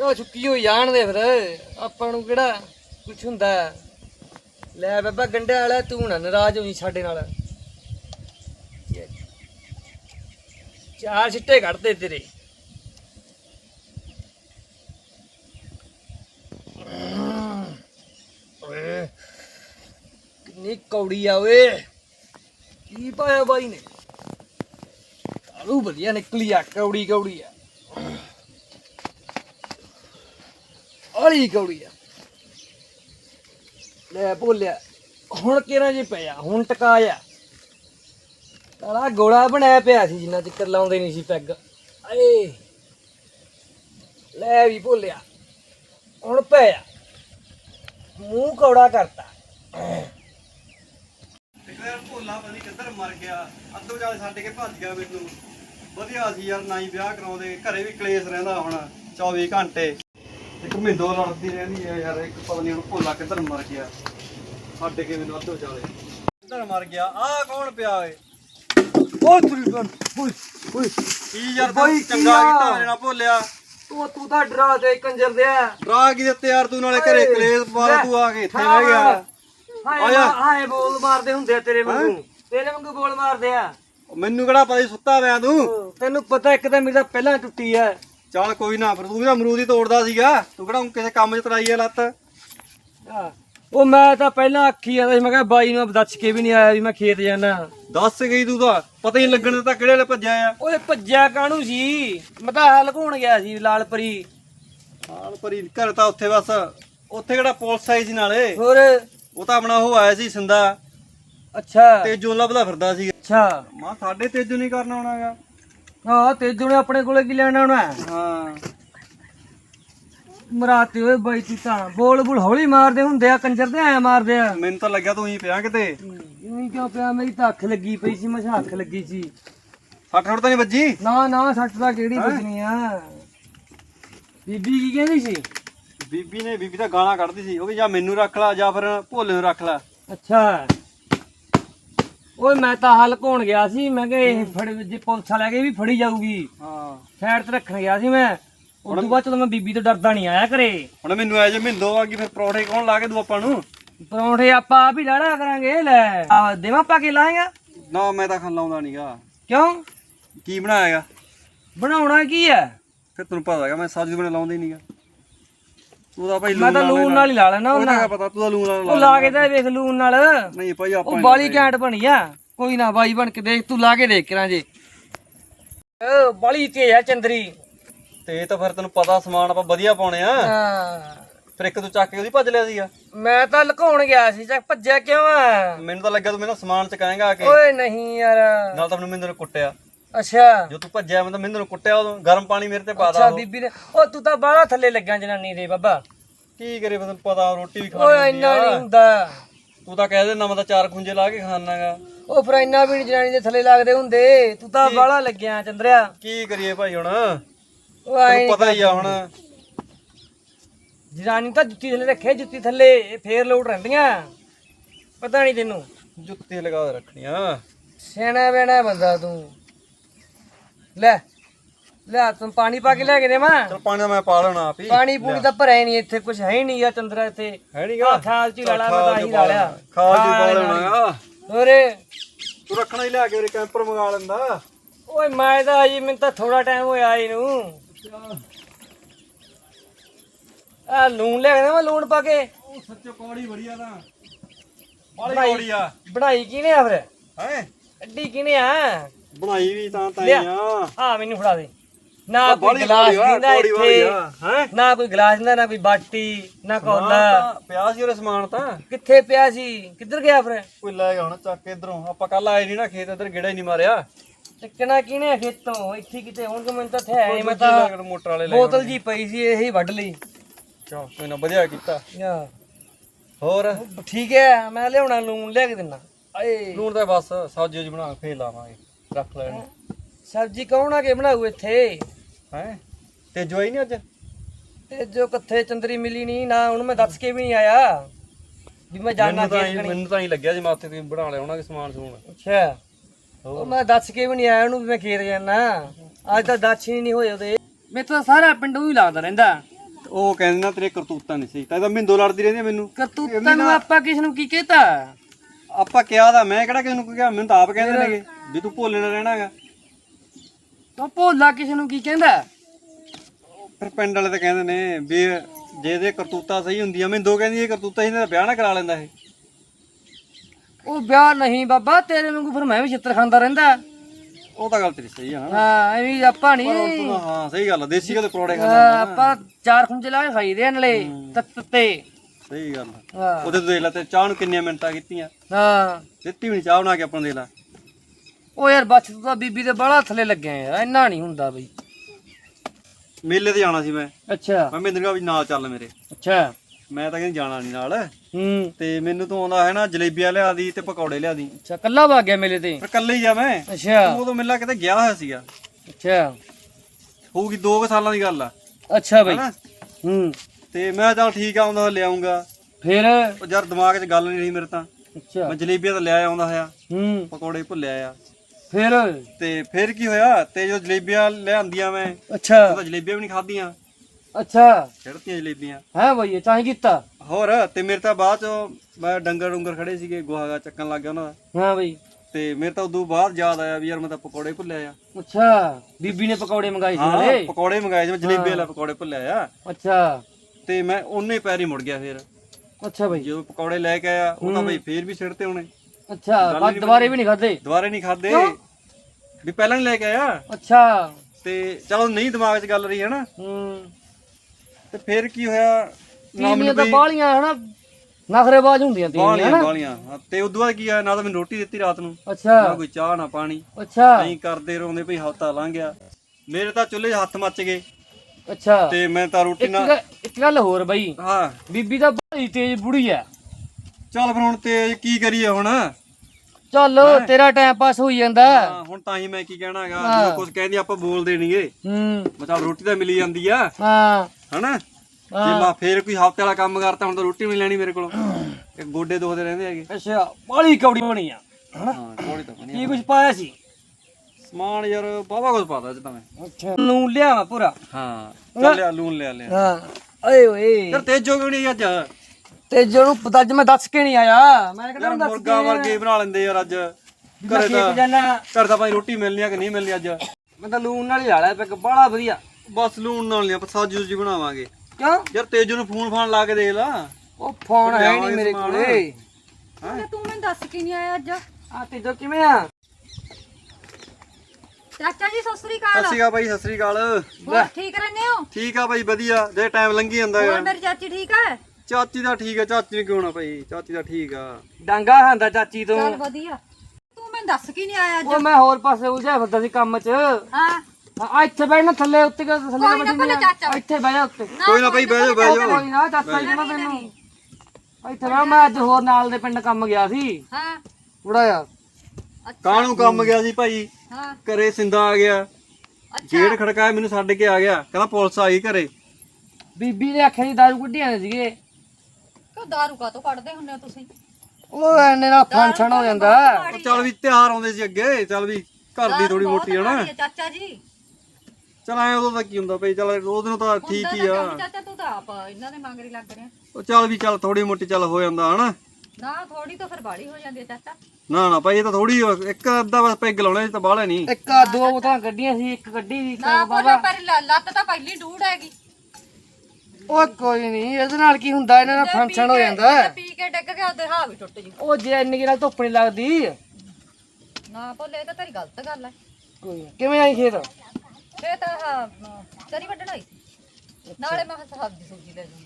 Speaker 1: ਉਹ ਚੁੱਕੀ ਹੋਈ ਜਾਣ ਦੇ ਫਿਰ। ਆਪਾਂ ਨੂੰ ਕਿਹੜਾ ਕੁਛ ਹੁੰਦਾ? ਲੈ ਬਾਬਾ ਗੰਡੇ ਵਾਲਾ, ਤੂੰ ਨਾ ਨਾਰਾਜ਼ ਹੋਈ ਸਾਡੇ ਨਾਲ। ਚਾਰ ਛਿੱਟੇ ਕੱਢਦੇ ਤੇਰੇ। ਓਏ। ਕਿੰਨੀ ਕੌੜੀ ਆ ਓਏ। ਕੀ ਪਾਇਆ ਬਾਈ ਨੇ? ਆਲੂ ਵਧੀਆ ਨਿਕਲੀ ਆ ਕੌੜੀ ਕੌੜੀ ਆ। ਆਲੀ ਕੌੜੀ ਆ। ਲੈ ਭੁੱਲਿਆ ਹੁਣ ਕਿਹੜਾ ਜੀ ਪਿਆ? ਹੁਣ ਟਕਾਇਆ ਕਾਲਾ ਗੋਲਾ ਬਣਾਇਆ ਪਿਆ ਸੀ ਜਿੰਨਾ ਚਿਕਰ ਲਾਉਂਦੇ ਨਹੀਂ ਸੀ ਪੈਗ। ਏ ਲੈ ਵੀ ਭੁੱਲਿਆ। ਹੁਣ ਪਿਆ ਮੂੰਹ ਕੌੜਾ ਕਰਤਾ।
Speaker 2: ਯਾਰ, ਭੋਲਾ ਪਤਾ ਕਿੱਧਰ ਮਰ ਗਿਆ। ਅੱਧੋ ਜਾਲ ਛੱਡ ਕੇ ਭੱਜ ਗਿਆ ਮੈਨੂੰ। ਵਧੀਆ ਸੀ ਯਾਰ, ਨਾ ਹੀ ਵਿਆਹ ਕਰਾਉਂਦੇ। ਘਰੇ ਵੀ ਕਲੇਸ਼ ਰਹਿੰਦਾ ਹੁਣ 24 ਘੰਟੇ। ਇੱਕ ਮਿੰਦੋ ਲੜਦੀ ਰਹਿੰਦੀ ਹੈ ਯਾਰ, ਇੱਕ ਪਤਾ ਨਹੀਂ ਹੁਣ ਭੋਲਾ ਕਿੱਧਰ ਮਰ ਗਿਆ। ਛੱਡ ਕੇ ਮੈਨੂੰ ਅੱਧੋ ਜਾਲੇ। ਕਿੱਧਰ ਮਰ ਗਿਆ? ਆਹ ਕੌਣ ਪਿਆ ਓਏ?
Speaker 1: ਤੇਰੀ ਗਨ ਓਏ ਓਏ।
Speaker 2: ਕੀ ਯਾਰ
Speaker 1: ਬਾਈ,
Speaker 2: ਤੂੰ
Speaker 1: ਕੀ
Speaker 2: ਚੰਗਾ
Speaker 1: ਆ?
Speaker 2: ਕੀਤਾ ਨਾਲ ਭੋਲਿਆ।
Speaker 1: ਤੂੰ ਤੂੰ ਤਾਂ ਡਰਾ ਦੇ ਕੰਜਰ ਦੇ।
Speaker 2: ਡਰਾ ਕੀ ਦਿੱਤੇ ਯਾਰ ਤੂੰ ਨਾਲੇ ਘਰੇ ਕਲੇਸ਼ ਪਾ ਤੂੰ ਆ ਕੇ ਇੱਥੇ ਰਹਿ ਗਿਆ।
Speaker 1: ਹਾਏ
Speaker 2: ਆਇਆ।
Speaker 1: ਮਾ- ਹਾਏ ਬੋਲ ਮਾਰਦੇ ਹੁੰਦੇ ਆ ਤੇਰੇ ਵਾਂਗੂ। ਤੇਰੇ ਵਾਂਗੂ ਬੋਲ ਮਾਰਦੇ ਆ।
Speaker 2: ਮੈਨੂੰ ਕਿਹੜਾ ਪਤਾ ਸੀ ਸੁੱਤਾ ਪਿਆ ਤੂੰ?
Speaker 1: ਤੈਨੂੰ ਪਤਾ ਇੱਕ ਤਾਂ ਮੇਰੀ ਤਾਂ ਪਹਿਲਾਂ ਟੁੱਟੀ ਆ।
Speaker 2: ਚੱਲ ਕੋਈ ਨਾ ਫਿਰ ਤੂੰ ਵੀ ਤਾਂ ਅਮਰੂਦ ਹੀ ਤੋੜਦਾ ਸੀਗਾ। ਤੂੰ ਕਿਹੜਾ ਹੁਣ ਕਿਸੇ ਕੰਮ 'ਚ ਤਰਾਈ ਆ ਲੱਤ?
Speaker 1: ਆਹ, ਉਹ ਮੈਂ ਤਾਂ ਪਹਿਲਾਂ ਅੱਖੀ ਆਂਦਾ ਸੀ ਮੈਂ ਕਿਹਾ ਬਾਈ ਨੂੰ ਦੱਸ ਕੇ ਵੀ ਨਹੀਂ ਆਇਆ ਵੀ ਮੈਂ ਖੇਤ ਜਾਣਾ।
Speaker 2: ਦੱਸ ਗਈ ਤੂੰ ਤਾਂ ਪਤਾ ਹੀ ਲੱਗਣ ਦਿੱਤਾ ਕਿਹੜੇ ਵੇਲੇ ਭੱਜਿਆ ਆ।
Speaker 1: ਓਏ ਭੱਜਿਆ ਕਾਹਨੂੰ ਸੀ? ਮੈਂ ਤਾਂ ਹਲ ਘੋਣ ਗਿਆ ਸੀ ਲਾਲ ਪਰੀ
Speaker 2: ਹਾਲ ਪਰੀ ਘਰ ਤਾਂ ਉੱਥੇ ਬਸ ਉੱਥੇ ਕਿਹੜਾ ਪੁਲਿਸ ਆਈ ਸੀ ਨਾਲੇ?
Speaker 1: ਹੋਰ?
Speaker 2: ਉਹ ਤਾਂ ਆਪਣਾ ਉਹ ਆਇਆ ਸੀ ਸਿੰਦਾ
Speaker 1: ਅੱਛਾ।
Speaker 2: ਤੇ ਜੋ ਲੱਭਦਾ ਫਿਰਦਾ ਸੀ।
Speaker 1: ਅੱਛਾ।
Speaker 2: ਮਾਂ ਸਾਡੇ ਤੇਜੂ ਨਹੀਂ ਕਰਨਾ ਆਉਣਾਗਾ
Speaker 1: ਹਾਂ ਤੇਜੂ ਨੇ ਆਪਣੇ ਕੋਲੇ ਕੀ ਲੈਣਾ ਹੋਣਾ
Speaker 2: ਹਾਂ।
Speaker 1: ਮਰਾਤੇ ਓਏ ਬਾਈ ਤੂੰ ਤਾਂ। ਬੋਲ ਬੋਲ ਹੌਲੀ ਮਾਰਦੇ ਹੁੰਦੇ ਆ ਕੰਜਰ ਤੇ ਐ ਮਾਰਦੇ ਆ।
Speaker 2: ਮੈਨੂੰ ਤਾਂ ਲੱਗਿਆ ਤੂੰ ਹੀ ਪਿਆ ਕਿਤੇ।
Speaker 1: ਇਉਂ ਕਿਉਂ ਪਿਆ? ਮੇਰੀ ਤਾਂ ਅੱਖ ਲੱਗੀ ਪਈ ਸੀ ਮੈਂ ਅੱਖ ਲੱਗੀ ਸੀ।
Speaker 2: ਸੱਟ ਫੜ ਤਾਂ ਨਹੀਂ ਵੱਜੀ?
Speaker 1: ਨਾ ਨਾ ਸੱਟ ਦਾ ਕਿਹੜੀ ਵੱਜਣੀ ਆ? ਬੀਬੀ ਕੀ ਕਹਿੰਦੀ ਸੀ?
Speaker 2: ਬੀਬੀ ਨੇ ਬੀਬੀ ਤਾਂ ਗਾਲਾਂ ਕੱਢਦੀ ਸੀ। ਉਹ ਵੀ ਜਾਂ ਮੈਨੂੰ ਰੱਖ ਲੈ ਜਾਂ ਫਿਰ ਭੋਲੇ ਨੂੰ ਰੱਖ ਲੈ।
Speaker 1: ਅੱਛਾ। ਓਏ ਮੈਂ ਤਾਂ ਹਲ ਘੋਣ ਗਿਆ ਸੀ। ਮੈਂ ਕਿਹਾ ਇਹ ਫੜ ਜੇ ਪੁਲਿਸ ਲੈ ਕੇ ਵੀ ਫੜੀ ਜਾਊਗੀ।
Speaker 2: ਹਾਂ।
Speaker 1: ਸਾਈਡ ਤੇ ਰੱਖਣ ਗਿਆ ਸੀ ਮੈਂ। ਤੋਂ ਬਾਅਦ ਜਦੋਂ ਮੈਂ ਬੀਬੀ ਤੋਂ ਡਰਦਾ ਨਹੀਂ ਆਇਆ ਘਰੇ।
Speaker 2: ਹੁਣ ਮੈਨੂੰ ਐ ਜੇ ਮਿੰਦੋ ਆ ਗਈ ਫਿਰ ਪਰੌਠੇ ਕੌਣ ਲਾ ਕੇ ਦੂ ਆਪਾਂ ਨੂੰ?
Speaker 1: ਪਰੌਂਠੇ ਆਪਾਂ ਆਪ ਹੀ ਲਾੜਾ ਕਰਾਂਗੇ ਲੈ। ਆ ਦੇਵਾਂ ਪਾ ਕੇ ਲਾਏਗਾ?
Speaker 2: ਨਾ ਮੈਂ ਤਾਂ ਖਾਣ ਲਾਉਂਦਾ ਨਹੀਂਗਾ
Speaker 1: ਕਿਉਂ?
Speaker 2: ਕੀ ਬਣਾਏਗਾ?
Speaker 1: ਬਣਾਉਣਾ ਕੀ ਹੈ?
Speaker 2: ਫਿਰ ਤੈਨੂੰ ਪਤਾ ਹੈਗਾ ਮੈਂ ਸਬਜ਼ੀ ਬਣਾ ਲਾਉਂਦਾ ਹੀ ਨਹੀਂਗਾ ਤੂੰ ਤਾਂ ਭਾਈ
Speaker 1: ਮੈਂ ਤਾਂ ਲੂਣ ਨਾਲ ਹੀ ਲਾ ਲੈਣਾ
Speaker 2: ਉਹਨਾਂ ਦਾ ਪਤਾ ਤੂੰ ਤਾਂ ਲੂਣ ਨਾਲ
Speaker 1: ਉਹ ਲਾ ਕੇ ਤਾਂ ਵੇਖ ਲੂਣ ਨਾਲ।
Speaker 2: ਨਹੀਂ ਭਾਈ ਆਪਾਂ
Speaker 1: ਉਹ ਬਾਲੀ ਘੈਂਟ ਬਣੀ ਆ। ਕੋਈ ਨਾ ਬਾਈ ਬਣ ਕੇ ਦੇਖ ਤੂੰ ਲਾ ਕੇ ਦੇਖ ਕਰਾਂ ਜੇ। ਓ ਬਾਲੀ ਤੇਜ਼ ਆ ਚੰਦਰੀ।
Speaker 2: ਤੇ ਇਹ ਤਾਂ ਫਿਰ ਤੈਨੂੰ ਪਤਾ ਸਮਾਨ ਆਪਾਂ ਵਧੀਆ ਪਾਉਣੇ ਆ।
Speaker 1: ਹਾਂ।
Speaker 2: ਫਿਰ ਇੱਕ ਤੂੰ ਚੱਕ ਕੇ ਉਹਦੀ ਭੱਜ ਲਿਆ ਸੀਗਾ
Speaker 1: ਮੈਂ ਤਾਂ ਲੁਕਾਉਣ ਗਿਆ ਸੀ ਚੱਕ ਭੱਜਿਆ ਕਿਉਂ ਆ?
Speaker 2: ਮੈਨੂੰ ਤਾਂ ਲੱਗਾ ਤੂੰ ਮੈਨੂੰ ਸਮਾਨ ਚਕਾਏਗਾ ਆ ਕੇ।
Speaker 1: ਓਏ ਨਹੀਂ ਯਾਰ।
Speaker 2: ਨਾਲ ਤਾਂ ਮੈਨੂੰ ਮਿੰਦਰ ਨੂੰ ਕੁੱਟਿਆ।
Speaker 1: ਅੱਛਾ।
Speaker 2: ਜੋ ਤੂੰ ਭੱਜਿਆ ਮੈਂ ਤਾਂ ਮਿੰਦਰ ਨੂੰ ਕੁੱਟਿਆ ਉਦੋਂ ਗਰਮ ਪਾਣੀ ਮੇਰੇ ਤੇ ਪਾ
Speaker 1: ਅੱਛਾ
Speaker 2: ਦਾ
Speaker 1: ਬੀਬੀ ਨੇ। ਉਹ ਤੂੰ ਤਾਂ ਬਾਹਲਾ ਥੱਲੇ ਲੱਗਿਆ ਜਨਾਨੀ ਦੇ ਬਾਬਾ।
Speaker 2: ਕੀ ਕਰੇ ਤੈਨੂੰ ਪਤਾ ਰੋਟੀ ਵੀ ਖਾਣੀ
Speaker 1: ਓਏ ਇੰਨਾ ਨਹੀਂ ਹੁੰਦਾ।
Speaker 2: ਤੂੰ ਤਾਂ ਕਹਿ ਦੇ ਨਾ ਮੈਂ ਤਾਂ ਚਾਰ ਖੁੰਝੇ ਲਾ ਕੇ ਖਾਣਾਗਾ।
Speaker 1: ਉਹ ਫਿਰ ਇੰਨਾ ਵੀ ਨੀ ਜਨਾਨੀ ਦੇ ਥੱਲੇ ਲੱਗਦੇ ਹੁੰਦੇ। ਤੂੰ ਤਾਂ ਬਾਹਲਾ ਲੱਗਿਆ ਚੰਦਰਿਆ।
Speaker 2: ਕੀ ਕਰੀਏ ਭਾਈ ਹੁਣ? ਤੈਨੂੰ ਪਤਾ ਹੀ ਆ ਹੁਣ।
Speaker 1: ਜਨਾਨੀ ਤਾਂ ਜੁੱਤੀ ਥੱਲੇ ਰੱਖੇ ਜੁੱਤੀ ਥੱਲੇ ਫੇਰ ਲੋਟ ਰਹਿੰਦੀਆਂ। ਪਤਾ ਨਹੀਂ ਤੈਨੂੰ।
Speaker 2: ਜੁੱਤੀ ਲਗਾ ਕੇ ਰੱਖਣੀਆਂ
Speaker 1: ਸਿਆਣਾ ਬੈਣਾ ਬੰਦਾ ਤੂੰ। ਲੈ ਲੈ ਤੂੰ ਪਾਣੀ ਪਾ ਕੇ ਲੈ ਕੇ ਦੇਵਾਂ?
Speaker 2: ਚਲ ਪਾਣੀ ਦਾ ਮੈਂ ਪਾ ਲੈਣਾ ਆਪ ਹੀ।
Speaker 1: ਪਾਣੀ ਪੂਣੀ ਤਾਂ ਭਰਿਆ ਹੀ ਨਹੀਂ ਇੱਥੇ ਕੁਝ ਹੈ ਹੀ ਨਹੀਂ ਆ ਚੰਦਰਾ ਇੱਥੇ।
Speaker 2: ਹੈ ਨਹੀਂਗਾ
Speaker 1: ਆਹ ਖਾਲ ਚ ਹੀ ਲਾ ਲਾ ਮੈਂ ਤਾਂ ਆਹੀ ਲਾ ਲਿਆ
Speaker 2: ਖਾਲ ਜੀ
Speaker 1: ਖਾਲ
Speaker 2: ਪਾ ਲੈਣਾ
Speaker 1: ਹੋਰੇ?
Speaker 2: ਤੂੰ ਰੱਖਣਾ ਹੀ ਲਿਆ ਕੇ ਉਰੇ ਕੈਂਪਰ ਮੰਗਾ ਲੈਂਦਾ।
Speaker 1: ਓਏ ਮੈਂ ਤਾਂ ਅਜੀ ਮੈਨੂੰ ਤਾਂ ਥੋੜਾ ਟਾਈਮ ਹੋਇਆ ਆਈ ਨੂੰ ਆ ਲੂਣ ਲੈ ਕੇ ਲੂਣ ਪਾ ਕੇ।
Speaker 2: ਉਹ ਸੱਚੋ ਕੌੜੀ ਬੜੀਆ ਤਾਂ।
Speaker 1: ਬਣਾਈ-
Speaker 2: ਬਾਲੀ ਕੌੜੀ ਆ।
Speaker 1: ਬਣਾਈ ਕਿਹਨੇ ਆ ਫਿਰ?
Speaker 2: ਹੈ?
Speaker 1: ਅੱਡੀ ਕਿਹਨੇ ਆ?
Speaker 2: ਬਣਾਈ ਵੀ ਤਾਂ ਤਾਂ ਹੀ
Speaker 1: ਲਿਆ।
Speaker 2: ਆ।
Speaker 1: ਆ ਮੈਨੂੰ ਫੜਾ ਦੇ। ਨਾ ਕੋਈ ਗਲਾਸ ਦਿੰਦਾ ਇੱਥੇ।
Speaker 2: ਹੈ?
Speaker 1: ਨਾ ਕੋਈ ਗਲਾਸ ਦਿੰਦਾ ਨਾ ਕੋਈ ਬਾਟੀ ਨਾ ਕੌਲਾ
Speaker 2: ਪਿਆ ਸੀ ਉਰੇ ਸਮਾਨ ਤਾਂ।
Speaker 1: ਕਿੱਥੇ ਪਿਆ ਸੀ? ਕਿੱਧਰ ਗਿਆ ਫਿਰ?
Speaker 2: ਕੋਈ ਲੈ ਗਿਆ ਹੁਣ ਚੱਕ ਕੇ ਇਧਰੋਂ। ਆਪਾਂ ਕੱਲ ਆਏ ਨਹੀਂ ਨਾ ਖੇਤ ਇਧਰ ਗੇੜਾ ਹੀ ਨਹੀਂ ਮਾਰਿਆ।
Speaker 1: ਚੱਕਣਾ ਕਿਹਨੇ ਆ ਖੇਤੋਂ? ਇੱਥੇ ਕਿਤੇ ਹੁਣ ਕਿ ਮੈਨੂੰ ਤਾਂ ਇੱਥੇ ਨੀ, ਮੈਂ ਤਾਂ
Speaker 2: ਕੇ ਮੋਟਰ ਵਾਲੇ ਲੈ
Speaker 1: ਬੋਤਲ ਜੀ ਪਈ ਸੀ ਇਹੀ ਵੱਢ ਲਈ।
Speaker 2: ਚਲ ਕੋਈ ਨਾ ਵਧੀਆ ਕੀਤਾ।
Speaker 1: ਆ
Speaker 2: ਹੋਰ?
Speaker 1: ਠੀਕ ਹੈ ਮੈਂ ਲਿਆਉਣਾ ਲੂਣ ਲਿਆ ਕੇ ਦਿੰਨਾ। ਏ
Speaker 2: ਲੂਣ ਤਾਂ ਬਸ ਸਬਜ਼ੀ ਜੀ ਬਣਾ ਕੇ ਫੇਰ ਲਾਵਾਂਗੇ ਰੱਖ ਲੈਣੀ।
Speaker 1: ਸਬਜ਼ੀ ਕੌਣ ਆ ਕੇ ਬਣਾਊ ਇੱਥੇ?
Speaker 2: ਹੈ? ਤੇ ਜੋਈ ਨਹੀਂ ਅੱਜ?
Speaker 1: ਤੇ ਜੋ ਕੱਥੇ ਚੰਦਰੀ ਮਿਲੀ ਨਹੀਂ ਨਾ ਉਹਨੂੰ ਮੈਂ ਦੱਸ ਕੇ ਵੀ ਨਹੀਂ ਆਇਆ। ਵੀ ਮੈਂ ਜਾਣਾ
Speaker 2: ਮੈਨੂੰ ਤਾਂ ਮੈਨੂੰ ਤਾਂ ਹੀ ਲੱਗਿਆ ਜੀ ਮਾਥੇ ਤੇ ਬਣਾ ਲਿਆ ਹੋਣਾ ਸਮਾਨ ਸਮੂਨ।
Speaker 1: ਅੱਛਾ। ਉਹ ਮੈਂ ਦੱਸ ਕੇ ਵੀ ਨਹੀਂ ਆਇਆ ਉਹਨੂੰ ਵੀ ਮੈਂ ਖੇਤ ਜਾਣਾ ਅੱਜ ਤਾਂ ਦੱਸ ਹੀ ਨਹੀਂ ਹੋਏ ਉਹਦੇ। ਮੈਂ ਤਾਂ ਸਾਰਾ ਪਿੰਡ ਹੀ ਲੱਗਦਾ ਰਹਿੰਦਾ।
Speaker 2: ਉਹ ਕਹਿੰਦੇ ਨਾ ਤੇਰੇ ਕਰਤੂਤਾਂ ਨਹੀਂ ਸਹੀ। ਤਾਂ ਇਹਦਾ ਮਿੰਦੋ ਲੜਦੀ ਰਹਿੰਦੀ ਆ ਮੈਨੂੰ।
Speaker 1: ਕਰਤੂਤਾਂ ਨੂੰ ਆਪਾਂ ਕਿਸ ਨੂੰ ਕੀ ਕਹਤਾ?
Speaker 2: ਆਪਾਂ ਕਿਹਾ ਦਾ ਮੈਂ ਕਿਹੜਾ ਕਿਸੇ ਨੂੰ ਕਿਹਾ? ਮੈਨੂੰ ਤਾਂ ਆਪ ਕਹਿੰਦੇ ਨੇਗੇ ਵੀ ਤੂੰ ਭੋਲੇ ਨਾਲ ਰਹਿਣਾਗਾ
Speaker 1: ਤੂੰ ਭੋਲਾ ਕਿਸ ਨੂੰ ਕੀ ਕਹਿੰਦਾ?
Speaker 2: ਫਿਰ ਪਿੰਡ ਵਾਲੇ ਤਾਂ ਕਹਿੰਦੇ ਨੇ ਵੀ ਜੇ ਇਹਦੇ ਕਰਤੂਤਾਂ ਸਹੀ ਹੁੰਦੀਆਂ ਮਿੰਦੋ ਕਹਿੰਦੀ ਇਹ ਕਰਤੂਤਾਂ ਸੀ ਤਾਂ ਵਿਆਹ ਨਾ ਕਰਾ ਲੈਂਦਾ ਇਹ।
Speaker 1: ਉਹ ਵਿਆਹ ਨਹੀਂ ਬਾਬਾ ਤੇਰੇ ਵਾਂਗੂ ਫਿਰ ਮੈਂ ਵੀ ਛਿੱਤਰ ਖਾਂਦਾ ਰਹਿੰਦਾ।
Speaker 2: ਉਹ ਤਾਂ ਗੱਲ ਤੇਰੀ ਸਹੀ ਆ ਹਨਾ
Speaker 1: ਹਾਂ ਐਵੇਂ ਆਪਾਂ ਨਹੀਂ।
Speaker 2: ਹਾਂ ਸਹੀ ਗੱਲ ਆ ਦੇਸੀ ਘਿਓ ਦੇ ਪਰੌੜੇ ਖਾਂਦਾ
Speaker 1: ਆਪਾਂ ਚਾਰ ਖੁੰਝੇ ਲਾ ਕੇ ਖਾਈਦੇ ਆ ਨਲੇ ਤੱਤ
Speaker 2: ਸਹੀ ਗੱਲ ਉਹਦੇ ਤੋਂ ਦੇਖ ਲੈ ਤੇ ਚਾਹ ਨੂੰ ਕਿੰਨੀਆਂ ਮਿੰਟਾਂ ਕੀਤੀਆਂ।
Speaker 1: ਹਾਂ।
Speaker 2: ਦਿੱਤੀ ਵੀ ਨਹੀਂ ਚਾਹ ਬਣਾ ਕੇ ਆਪਾਂ ਨੂੰ ਦੇ ਲਾ।
Speaker 1: ਉਹ ਯਾਰ ਬੱਚ ਤੂੰ ਤਾਂ ਬੀਬੀ ਦੇ ਬਾਹਲਾ ਥੱਲੇ ਲੱਗਿਆ ਯਾਰ ਇੰਨਾ ਨਹੀਂ ਹੁੰਦਾ ਬਈ।
Speaker 2: ਮੇਲੇ ਤੇ ਜਾਣਾ ਸੀ ਮੈਂ।
Speaker 1: ਅੱਛਾ।
Speaker 2: ਮੈਂ ਮਿੰਦਰ ਵੀ ਨਾਲ ਚੱਲ ਮੇਰੇ।
Speaker 1: ਅੱਛਾ।
Speaker 2: ਮੈਂ ਤਾਂ ਕਹਿੰਦੀ ਜਾਣਾ ਨਹੀਂ ਨਾਲ।
Speaker 1: ਹੂੰ।
Speaker 2: ਤੇ ਮੈਨੂੰ ਤੋਂ ਆਉਂਦਾ ਹੈ ਨਾ ਜਲੇਬੀਆਂ ਲਿਆ ਦੀ ਤੇ ਪਕੌੜੇ ਲਿਆ ਦੀ।
Speaker 1: ਅੱਛਾ ਕੱਲਾ ਵਗ ਗਿਆ ਮੇਲੇ ਤੇ?
Speaker 2: ਪਰ ਇਕੱਲੇ ਹੀ ਆ ਮੈਂ।
Speaker 1: ਅੱਛਾ।
Speaker 2: ਉਦੋਂ ਮਿਲਣਾ ਕਿਤੇ ਗਿਆ ਹੋਇਆ ਸੀਗਾ।
Speaker 1: ਅੱਛਾ।
Speaker 2: ਹੋਊਗੀ 2 ਸਾਲਾਂ ਦੀ ਗੱਲ ਆ।
Speaker 1: ਅੱਛਾ ਬਈ।
Speaker 2: ਹਨਾ?
Speaker 1: ਹੂੰ।
Speaker 2: ਤੇ ਮੈਂ ਚੱਲ ਠੀਕ ਆ ਆਉਂਦਾ ਲਿਆਉਂਗਾ
Speaker 1: ਫਿਰ?
Speaker 2: ਉਹ ਯਾਰ ਦਿਮਾਗ 'ਚ ਗੱਲ ਨਹੀਂ ਰਹੀ ਮੇਰੇ ਤਾਂ।
Speaker 1: ਅੱਛਾ।
Speaker 2: ਮੈਂ ਜਲੇਬੀਆਂ ਤਾਂ ਲਿਆ ਆਉਂਦਾ ਹੋਇਆ।
Speaker 1: ਹੂੰ।
Speaker 2: ਪਕੌੜੇ ਭੁੱਲਿਆ ਆ।
Speaker 1: ਫਿਰ?
Speaker 2: ਤੇ ਫਿਰ ਕੀ ਹੋਇਆ? ਤੇ ਜਦੋਂ ਜਲੇਬੀਆਂ ਲਿਆਂਦੀਆਂ ਮੈਂ ਉਹ
Speaker 1: ਅੱਛਾ
Speaker 2: ਤਾਂ ਜਲੇਬੀਆਂ ਵੀ ਨਹੀਂ ਖਾਧੀਆਂ।
Speaker 1: ਅੱਛਾ।
Speaker 2: ਚੜਤੀਆਂ ਜਲੇਬੀਆਂ।
Speaker 1: ਹੈ ਬਈ ਇਹ ਚਾਹੀ ਕੀਤਾ।
Speaker 2: ਹੋਰ ਤੇ ਮੇਰੇ ਤਾਂ ਬਾਅਦ ਚ ਮੈਂ ਡੰਗਰ ਡੁੰਗਰ ਖੜੇ ਸੀਗੇ ਗੋਹਾਗਾ ਚੱਕਣ ਲੱਗ ਗਿਆ ਉਹਨਾਂ ਦਾ।
Speaker 1: ਹਾਂ ਬਈ।
Speaker 2: ਤੇ ਮੇਰੇ ਤਾਂ ਉਦੋਂ ਬਾਅਦ ਯਾਦ ਆਇਆ ਵੀ ਯਾਰ ਮੈਂ ਤਾਂ ਪਕੌੜੇ ਭੁੱਲਿਆ ਆ।
Speaker 1: ਅੱਛਾ ਬੀਬੀ ਨੇ ਪਕੌੜੇ ਮੰਗਾਏ ਸੀ
Speaker 2: ਹਾਂ
Speaker 1: ਨਾਲੇ?
Speaker 2: ਪਕੌੜੇ ਮੰਗਾਏ ਸੀ ਮੈਂ ਜਲੇਬੀ ਵਾਲਾ ਪਕੌੜੇ ਭੁੱਲਿਆ ਆ।
Speaker 1: ਅੱਛਾ।
Speaker 2: ਤੇ ਮੈਂ ਉਹਨੇ ਪੈਰ ਹੀ ਮੁੜ ਗਿਆ ਫਿਰ।
Speaker 1: ਅੱਛਾ ਬਈ।
Speaker 2: ਜਦੋਂ ਪਕੌੜੇ ਲੈ ਕੇ ਆਇਆ ਉਹ ਤਾਂ ਬਈ ਫੇਰ ਵੀ ਸਿੱਟਤੇ ਉਹਨੇ
Speaker 1: ਅੱਛਾ ਬਾਅਦ ਦੁਬਾਰੇ ਵੀ ਨਹੀਂ ਖਾਦੇ
Speaker 2: ਦੁਬਾਰੇ ਨਹੀਂ ਖਾਦੇ ਵੀ ਪਹਿਲਾਂ ਨਹੀਂ ਲੈ ਕੇ ਆਇਆ।
Speaker 1: ਅੱਛਾ।
Speaker 2: ਤੇ ਚਲੋ ਨਹੀਂ ਦਿਮਾਗ 'ਚ ਗੱਲ ਰਹੀ ਹੈ ਨਾ।
Speaker 1: ਹੂੰ।
Speaker 2: ਤੇ ਫਿਰ ਕੀ ਹੋਇਆ? ਨਾ
Speaker 1: ਤੀਵੀਆਂ ਤਾਂ ਬਾਲੀਆਂ ਹਨਾ? ਨਖਰੇਬਾਜ਼ ਹੁੰਦੀਆਂ ਤੀਵੀਆਂ ਹਨਾ?
Speaker 2: ਬਾਲੀਆਂ ਹਾਂ, ਤੇ ਉਦੋਂ ਬਾਅਦ ਕੀ ਆਇਆ ਨਾ ਤਾਂ ਮੈਨੂੰ ਰੋਟੀ ਦਿੱਤੀ ਰਾਤ ਨੂੰ। ਨਾ
Speaker 1: ਅੱਛਾ
Speaker 2: ਕੋਈ ਚਾਹ ਨਾ ਪਾਣੀ।
Speaker 1: ਅੱਛਾ।
Speaker 2: ਨਹੀਂ ਕਰਦੇ ਰੋਂਦੇ ਭਈ ਹਫਤਾ ਲੰਘ ਗਿਆ। ਮੇਰੇ ਤਾਂ ਚੁੱਲ੍ਹੇ 'ਚ ਹੱਥ ਮੱਚ ਗਏ।
Speaker 1: ਅੱਛਾ।
Speaker 2: ਤੇ ਮੈਂ ਤਾਂ ਰੋਟੀ
Speaker 1: ਇੱਕ
Speaker 2: ਨਾ
Speaker 1: ਗੱਲ- ਇੱਕ ਗੱਲ ਹੋਰ ਬਈ।
Speaker 2: ਹਾਂ।
Speaker 1: ਬੀਬੀ ਤਾਂ ਬੜੀ ਤੇਜ਼ ਬੁੜੀ ਆ।
Speaker 2: ਚੱਲ ਫਿਰ ਹੁਣ ਤੇ ਕੀ ਕਰੀਏ ਹੁਣ?
Speaker 1: ਚੱਲ ਤੇਰਾ ਟਾਈਮ ਪਾਸ ਹੋਈ ਜਾਂਦਾ।
Speaker 2: ਹਾਂ, ਹੁਣ ਤਾਂ ਹੀ ਮੈਂ ਕੀ ਕਹਿਣਾ ਹੈਗਾ ਜਦੋਂ ਕੁਝ ਕਹਿੰਦੀ ਆਪਾਂ ਬੋਲਦੇ ਨਹੀਂਗੇ
Speaker 1: ਹੂੰ।
Speaker 2: ਮਤਲਬ ਰੋਟੀ ਤਾਂ ਮਿਲੀ ਜਾਂਦੀ ਆ।
Speaker 1: ਹਾਂ।
Speaker 2: ਹਨਾ? ਜੇ ਮੈਂ ਫੇਰ ਕੋਈ ਹਫ਼ਤੇ ਵਾਲਾ ਕੰਮ ਕਰਤਾ ਹੁਣ ਤਾਂ ਰੋਟੀ ਵੀ ਨੀ ਲੈਣੀ ਮੇਰੇ ਕੋਲੋਂ। ਇੱਕ ਗੋਡੇ ਦੁਖਦੇ ਰਹਿੰਦੇ ਹੈਗੇ।
Speaker 1: ਅੱਛਾ ਬਾਲੀ ਕੌੜੀ ਬਣੀ ਆ। ਹਨਾ?
Speaker 2: ਹਾਂ ਤਾਂ ਬਣੀ
Speaker 1: ਕੀ ਕੁਝ ਪਾਇਆ ਸੀ?
Speaker 2: ਸਮਾਨ ਯਾਰ ਬਾਬਾ ਕੁਝ ਪਾਦਾ ਤਾਂ ਮੈਂ।
Speaker 1: ਅੱਛਾ ਨੂੰ ਲਿਆਵਾਂ ਪੂਰਾ।
Speaker 2: ਹਾਂ ਚੱਲ ਲਿਆ ਲੂਣ ਲਿਆ ਲਿਆ।
Speaker 1: ਹਾਂ। ਓਏ ਓਏ
Speaker 2: ਯਾਰ ਤੇਜੋ ਕਿਉਂ ਨਹੀਂ ਅੱਜ।
Speaker 1: ਤੇ ਜਿਹਨੂੰ ਪਤਾ ਅੱਜ ਮੈਂ ਦੱਸ ਕੇ ਨਹੀਂ ਆਇਆ। ਮੈਂ ਕਹਿੰਦਾ ਦੱਸ
Speaker 2: ਮੁਰਗਾ ਵਰਗੇ ਬਣਾ ਲੈਂਦੇ ਯਾਰ ਅੱਜ। ਘਰੇ ਤਾਂ ਘਰ ਤਾਂ ਭਾਈ ਰੋਟੀ ਮਿਲਣੀ ਆ ਕਿ ਨਹੀਂ ਮਿਲਣੀ ਅੱਜ?
Speaker 1: ਮੈਂ ਤਾਂ ਲੂਣ ਨਾਲ ਹੀ ਲਾ ਲਿਆ ਪੈਗ ਬੜਾ ਵਧੀਆ।
Speaker 2: ਬਸ ਲੂਣ ਨਾਲ ਨਹੀਂ ਆਪਾਂ ਸਾਜੂ ਜੀ ਬਣਾਵਾਂਗੇ।
Speaker 1: ਕਿਉਂ?
Speaker 2: ਯਾਰ ਤੇਜੋ ਨੂੰ ਫੋਨ ਫਾਨ ਲਾ ਕੇ ਦੇਖ ਲਾ।
Speaker 1: ਉਹ ਫੋਨ ਹੈ ਨਹੀਂ ਮੇਰੇ। ਕੋਲੇ।
Speaker 3: ਤੇ ਤੂੰ ਮੈਨੂੰ ਦੱਸ ਕੀ ਨਹੀਂ ਆਇਆ ਅੱਜ?
Speaker 1: ਆ ਤੇ ਜੋ ਕਿਵੇਂ ਆ?
Speaker 3: ਚਾਚਾ ਜੀ ਸਤਿ ਸ੍ਰੀ
Speaker 2: ਸਤਿ
Speaker 3: ਅਕਾਲ
Speaker 2: ਸ਼੍ਰੀ ਅਕਾਲ ਭਾਈ ਸਤਿ ਸ਼੍ਰੀ ਅਕਾਲ।
Speaker 3: ਹੋਰ ਠੀਕ ਰਹਿੰਦੇ ਹੋ?
Speaker 2: ਠੀਕ ਆ ਭਾਈ ਵਧੀਆ। ਜੇ ਟਾਈਮ ਲੰਘੀ ਜਾਂਦਾ
Speaker 3: ਹੋਰ
Speaker 2: ਯਾਰ।
Speaker 3: ਮੇਰੀ ਚਾਚੀ ਠੀਕ ਹੈ
Speaker 2: ਚਾਚੀ ਦਾ ਠੀਕ ਆ ਚਾਚੀ ਨੂੰ ਕਿਉਂ ਨਾ ਭਾਈ? ਚਾਚੀ ਦਾ ਠੀਕ ਆ।
Speaker 1: ਡਾਂਗਾ ਖਾਂਦਾ ਚਾਚੀ ਤੋਂ।
Speaker 3: ਚੱਲ ਵਧੀਆ। ਤੂੰ ਮੈਨੂੰ ਦੱਸ ਕੀ ਨਹੀਂ ਆਇਆ ਅੱਜ?
Speaker 1: ਉਹ ਮੈਂ ਹੋਰ ਪਾਸੇ ਉਲਝਿਆ ਫਿਰਦਾ ਸੀ ਕੰਮ 'ਚ।
Speaker 3: ਹਾਂ।
Speaker 1: ਆ ਇੱਥੇ ਬੈਠਣਾ ਥੱਲੇ ਉੱਤੇ ਕਿ ਥੱਲੇ
Speaker 3: ਕੋਈ ਨਾ
Speaker 1: ਬੈਠੀ
Speaker 3: ਭਲੇ ਚਾਚਾ।
Speaker 1: ਇੱਥੇ ਬਹਿ ਜਾ ਉੱਤੇ।
Speaker 2: ਕੋਈ ਨਾ ਭਾਈ ਬਹਿ ਜਾਓ ਬਹਿ ਜਾਓ
Speaker 1: ਕੋਈ ਨਾ ਚਾਚਾ ਜੀ ਮੈਂ ਤੈਨੂੰ ਇੱਥੇ ਬਹਿ ਮੈਂ ਅੱਜ ਹੋਰ ਨਾਲ ਦੇ ਪਿੰਡ ਕੰਮ ਗਿਆ ਸੀ।
Speaker 3: ਹਾਂ।
Speaker 1: ਥੋੜਾ ਜਿਹਾ
Speaker 2: ਕਾਹਨੂੰ ਕੰਮ ਗਿਆ ਸੀ ਭਾਈ?
Speaker 3: ਹਾਂ।
Speaker 2: ਘਰੇ ਸਿੰਦਾ ਆ ਗਿਆ।
Speaker 3: ਅੱਛਾ।
Speaker 2: ਗੇਟ ਖੜਕਾਇਆ ਮੈਨੂੰ ਛੱਡ ਕੇ ਆ ਗਿਆ। ਕਹਿੰਦਾ ਪੁਲਿਸ ਆ ਗਈ ਘਰੇ।
Speaker 1: ਬੀਬੀ ਨੇ ਆਖਿਆ ਜੀ ਦਾਰੂ ਕੱਢੀਆਂ ਨੇ ਸੀਗੇ।
Speaker 3: ਕਿਉਂ ਦਾਰੂ ਕਾ ਤੋਂ ਕੱਢਦੇ ਹੁੰਦੇ ਹੋ ਤੁਸੀਂ?
Speaker 1: ਉਹ ਐਨੇ ਨਾਲ ਫੰਕਸ਼ਨ ਹੋ ਜਾਂਦਾ।
Speaker 2: ਉਹ ਚੱਲ ਵੀ ਤਿਉਹਾਰ ਆਉਂਦੇ ਸੀ ਅੱਗੇ ਚੱਲ ਵੀ ਘਰ ਦੀ ਥੋੜੀ ਮੋਟੀ
Speaker 3: ਮਾੜੀ ਹੈ ਚਾਚਾ ਜੀ।
Speaker 2: ਚਲ ਐ ਉਦੋਂ ਤਾਂ ਕੀ ਹੁੰਦਾ ਭਾਈ ਚੱਲ ਉਹਦੇ ਨੂੰ ਤਾਂ ਠੀਕ ਹੀ
Speaker 3: ਹੁੰਦਾ
Speaker 2: ਆ।
Speaker 3: ਤਾਂ ਚਾਚਾ ਤੂੰ ਤਾਂ ਆਪ ਇਹਨਾਂ ਦੇ ਮੰਗਰੀ ਲੱਗ ਰਿਹਾ।
Speaker 2: ਉਹ ਚੱਲ ਵੀ ਚੱਲ ਥੋੜੀ ਮੋਟੀ ਚੱਲ ਹੋ ਜਾਂਦਾ ਹਨਾ?
Speaker 3: ਨਾ ਥੋੜੀ ਤਾਂ ਫਿਰ ਬਾੜੀ ਹੋ ਜਾਂਦੀ ਹੈ ਚਾਚਾ।
Speaker 2: ਨਾ ਨਾ ਭਾਈ ਇਹ ਤਾਂ ਥੋੜੀ ਇੱਕ ਅੱਧਾ ਬਸ ਪੈਗ ਲਾਉਣਾ ਇਹ ਤਾਂ ਬਾਹਲਾ ਨਹੀਂ।
Speaker 1: ਇੱਕ ਆ ਦੋ ਬੋਤਲਾਂ ਕੱਢੀਆਂ ਸੀ ਇੱਕ ਗੱਡੀ ਦੀ
Speaker 3: ਨਾ ਬੋਲੇ ਪਰ ਲ- ਲੱਤ ਤਾਂ ਪਹਿਲੀ ਡੂੜ ਹੈਗੀ।
Speaker 1: ਉਹ ਕੋਈ ਨਹੀਂ ਇਹਦੇ ਨਾਲ ਕੀ ਹੁੰਦਾ? ਇਹਨਾਂ ਨਾਲ ਫੰਕਸ਼ਨ ਹੋ ਜਾਂਦਾ।
Speaker 3: ਤੇ ਪੀ ਕੇ ਡਿੱਗ ਗਿਆ ਉਹਦੇ ਹਾਂ ਵੀ ਟੁੱਟ ਜੂ
Speaker 1: ਉਹ ਜੇ ਇੰਨੀ ਕੁ ਨਾਲ ਧੁੱਪ ਨਹੀਂ ਲੱਗਦੀ।
Speaker 3: ਨਾ ਇਹ ਤਾਂ ਤੇਰੀ ਗਲਤ ਗੱਲ ਹੈ
Speaker 1: ਕੋਈ ਨਾ। ਕਿਵੇਂ ਆਈ ਖੇਤ?
Speaker 3: ਫੇ ਤਾਂ ਆਹ, ਤਰੀ ਵੱਢਣ ਆਈ। ਸੀ। ਨਾਲੇ ਮੈਂ ਕਿਹਾ ਸਬਜ਼ੀ ਸੁਬਜ਼ੀ ਲੈ ਜੂੰਗੀ